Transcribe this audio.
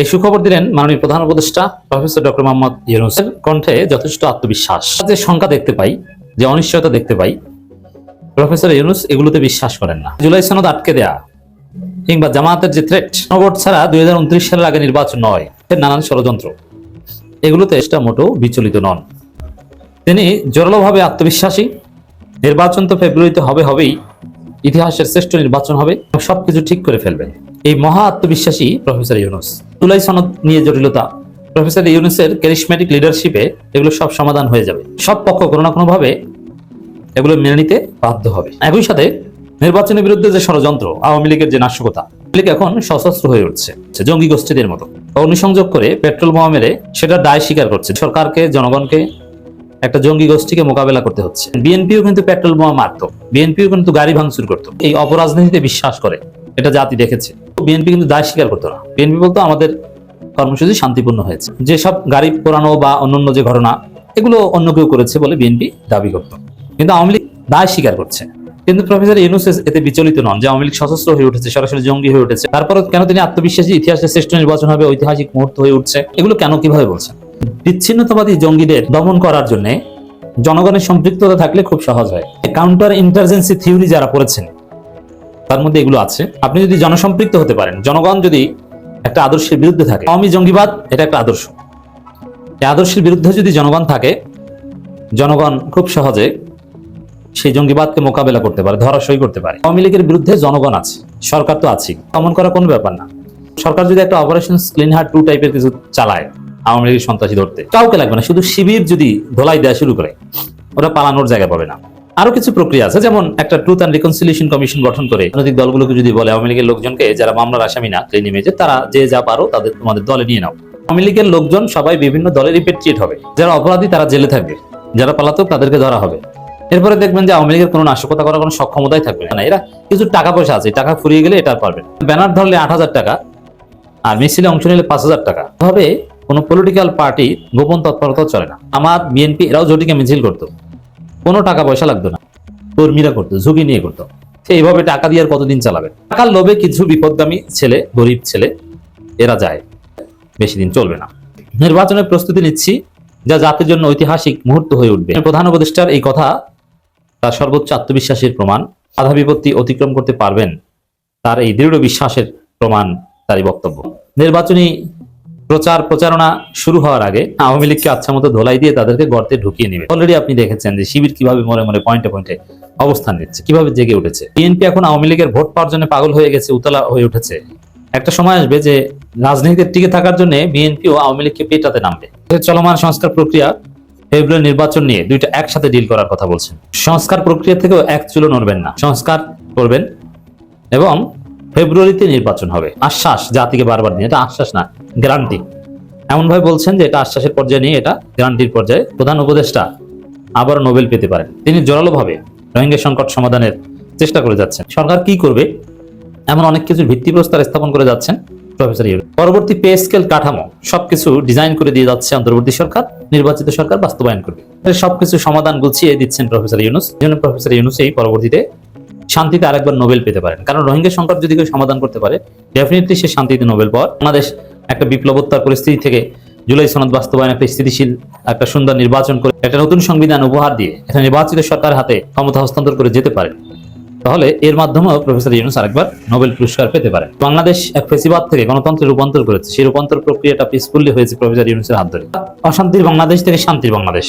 এই সুখবর দিলেন মাননীয় প্রধান উপদেষ্টা প্রফেসর ডক্টর মোহাম্মদ ইউনুসের কণ্ঠে যথেষ্ট আত্মবিশ্বাস। যে শঙ্কা দেখতে পাই, যে অনিশ্চয়তা দেখতে পাই, প্রফেসর ইউনুস এগুলোতে বিশ্বাস করেন না। জুলাই সনদ আটকে দেয়া কিংবা জামাতের যে থ্রেট নবট ছাড়া দুই হাজার উনত্রিশ সালের আগে নির্বাচন নয় নানান ষড়যন্ত্র। এগুলোতে এটা মোটেও বিচলিত নন। তিনি জোরালোভাবে আত্মবিশ্বাসী। নির্বাচন তো ফেব্রুয়ারিতে হবে হবেই, ইতিহাসের শ্রেষ্ঠ নির্বাচন হবে, সবকিছু ঠিক করে ফেলবেন। এই মহা আত্মবিশ্বাসী প্রফেসর ইউনুস। জুলাই সনদ নিয়ে জটিলতা। প্রফেসর ইউনুসের ক্যারিসমেটিক লিডারশিপে এগুলো সব সমাধান হয়ে যাবে। সব পক্ষ কোনো না কোনো ভাবে এগুলো মেনে নিতে বাধ্য হবে। একই সাথে নির্বাচনের বিরুদ্ধে যে ষড়যন্ত্র, আওয়ামী লীগের যে নাশকতা লীগ এখন সশস্ত্র হয়ে উঠছে। জঙ্গি গোষ্ঠীদের মতো। অগ্নিসংযোগ করে পেট্রোল বোমা মেরে সেটা দায় স্বীকার করছে। সরকারকে, জনগণকে, একটা জঙ্গি গোষ্ঠীকে মোকাবেলা করতে হচ্ছে। বিএনপিও কিন্তু পেট্রোল বোমা মারতো। বিএনপিও কিন্তু গাড়ি ভাঙচুর করতো। এই অপরাজনীতিতে বিশ্বাস করে। এটা জাতি দেখেছে। বিএনপি কিন্তু দায় স্বীকার করতো না। বিএনপি বলতো আমাদের কর্মসূচি শান্তিপূর্ণ হয়েছে। যেসব গাড়ি পোড়ানো বা অন্যান্য যে ঘটনা, এগুলো অন্য কেউ করেছে বলে বিএনপি দাবি করত। কিন্তু আওয়ামী লীগ দায় স্বীকার করছে। কিন্তু প্রফেসর ইউনুস এতে বিচলিত নন যে আওয়ামী লীগ সশস্ত্র হয়ে উঠেছে, সরাসরি জঙ্গি হয়ে উঠেছে। তারপর কেন তিনি আত্মবিশ্বাসী, ইতিহাসের শ্রেষ্ঠ নির্বাচন হবে, ঐতিহাসিক মুহূর্ত হয়ে উঠছে, এগুলো কেন কীভাবে বলছেন? বিচ্ছিন্নতাবাদী জঙ্গিদের দমন করার জন্য জনগণের সম্পৃক্ততা থাকলে খুব সহজ হয়। কাউন্টার ইন্টারজেন্সি থিওরি যারা পড়েছেন তার মধ্যে এগুলো আছে। আপনি যদি জনসম্পৃক্ত হতে পারেন, জনগণ যদি একটা আদর্শের বিরুদ্ধে থাকে, আওয়ামী জঙ্গিবাদ এটা একটা আদর্শ। এই আদর্শের বিরুদ্ধে যদি জনগণ থাকে, জনগণ খুব সহজে সেই জঙ্গিবাদকে মোকাবেলা করতে পারে, ধরাশয়ী করতে পারে। আওয়ামী লীগের বিরুদ্ধে জনগণ আছে, সরকার তো আছে দমন করা কোনো ব্যাপার না। সরকার যদি একটা অপারেশন ক্লিন হার্ট টু টাইপের কিছু চালায়, আওয়ামী লীগের সন্ত্রাসী ধরতে, কাউকে লাগবে না। শুধু শিবির যদি ধোলাই দেওয়া শুরু করে, ওরা পালানোর জায়গা পাবে না। আরও কিছু প্রক্রিয়া আছে, যেমন একটা ট্রুথ অ্যান্ড রিকনসিলিয়েশন কমিশন গঠন করে। রাজনৈতিক দলগুলোকে যদি বলে আওয়ামী লীগের লোকজনকে, যারা মামলার আসামি না ক্লিন ইমেজে তারা যে যা পারো তাদের তোমাদের দলে নিয়ে নাও। আওয়ামী লীগের লোকজন সবাই বিভিন্ন দলে রিপেট্রিয়েট হবে। যারা অপরাধী, তারা জেলে থাকবে। যারা পালাতক, তাদেরকে ধরা হবে। এরপরে দেখবেন যে আওয়ামী লীগের কোনো নাশকতা করার কোনো সক্ষমতাই থাকবে না। এরা কিছু টাকা পয়সা আছে টাকা ফুরিয়ে গেলে এটা পারবে ব্যানার ধরলে আট হাজার টাকা, আর মিছিলে অংশ নিলে পাঁচ হাজার টাকা। তবে কোনো পলিটিক্যাল পার্টি গোপন তৎপরতা চলে না। আমার বিএনপি এরাও জটিকে মিছিল করতো। কোনো টাকা পয়সা লাগতো না। কর্মীরা করতো, ঝুঁকি নিয়ে করতো। সে এইভাবে টাকা দিয়ে আর কতদিন চালাবে? টাকার লোভে কিছু বিপদগামী ছেলে, গরিব ছেলে, এরা যায়। বেশি দিন চলবে না। নির্বাচনের প্রস্তুতি নিচ্ছি, যা জাতির জন্য ঐতিহাসিক মুহূর্ত হয়ে উঠবে। প্রধান উপদেষ্টার এই কথা, তার সর্বোচ্চ আত্মবিশ্বাসের প্রমাণ, বাধা বিপত্তি অতিক্রম করতে পারবেন, তার এই দৃঢ় বিশ্বাসের প্রমাণ তারই বক্তব্য। নির্বাচনী প্রচার প্রচারণা শুরু হওয়ার আগে আওয়ামী লীগকে আচ্ছা মতো ধোলাই দিয়ে তাদেরকে গর্তে ঢুকিয়ে নেবে। অলরেডি আপনি দেখেছেন যে শিবির কীভাবে মনে মরে পয়েন্টে পয়েন্টে অবস্থান নিচ্ছে, কীভাবে জেগে উঠেছে। বিএনপি এখন আওয়ামী লীগের ভোট পাওয়ার জন্য পাগল হয়ে গেছে, উতলা হয়ে উঠেছে। একটা সময় আসবে যে রাজনীতিতে টিকে থাকার জন্য বিএনপি ও আওয়ামী লীগকে পেটাতে নামবে। চলমান সংস্কার প্রক্রিয়া ফেব্রুয়ারি নির্বাচন নিয়ে দুইটা একসাথে ডিল করার কথা বলছেন। সংস্কার প্রক্রিয়া থেকেও এক চুলো নড়বেন না। সংস্কার করবেন এবং ফেব্রুয়ারিতে নির্বাচন হবে। আশ্বাস জাতিকে বারবার দিয়ে এটা আশ্বাস না গ্যারান্টি। এমন ভাবে বলছেন যে এটা আশ্বাসের পর্যায়ে নিয়ে এটা গ্যারান্টির পর্যায়ে প্রধান উপদেষ্টা আবার নোবেল পেতে পারেন। তিনি জোরালোভাবে রোহিঙ্গা সংকট সমাধানের চেষ্টা করে যাচ্ছেন। সরকার কি করবে? এমন অনেক কিছুর ভিত্তিপ্রস্তর স্থাপন করে যাচ্ছেন প্রফেসর ইউনুস। পরবর্তী পে স্কেল কাঠামো সবকিছু ডিজাইন করে দিয়ে যাচ্ছে অন্তর্বর্তী সরকার, নির্বাচিত সরকার বাস্তবায়ন করবে। সবকিছু সমাধান গুছিয়ে দিচ্ছেন প্রফেসর ইউনুস। জন্য প্রফেসর ইউনুস এই পরবর্তীতে শান্তিতে আরেকবার নোবেল পেতে পারেন। কারণ রোহিঙ্গা সংকট যদি কেউ সমাধান করতে পারে ডেফিনেটলি সে শান্তিতে নোবেল পাওয়ার বাংলাদেশ একটা বিপ্লবোত্তর পরিস্থিতি থেকে জুলাই সনদ বাস্তবায়ন একটা স্থিতিশীল, একটা সুন্দর নির্বাচন করে একটা নতুন সংবিধান উপহার দিয়ে একটা নির্বাচিত সরকার হাতে ক্ষমতা হস্তান্তর করে যেতে পারে। তাহলে এর মাধ্যমেও প্রফেসর ইউনুস আরেকবার নোবেল পুরস্কার পেতে পারে। বাংলাদেশ এক ফেসিবাদ থেকে গণতন্ত্রে রূপান্তর করেছে। সেই রূপান্তর প্রক্রিয়াটা পিসফুল্লি হয়েছে প্রফেসর ইউনুসের হাত ধরে। অশান্তির বাংলাদেশ থেকে শান্তির বাংলাদেশ।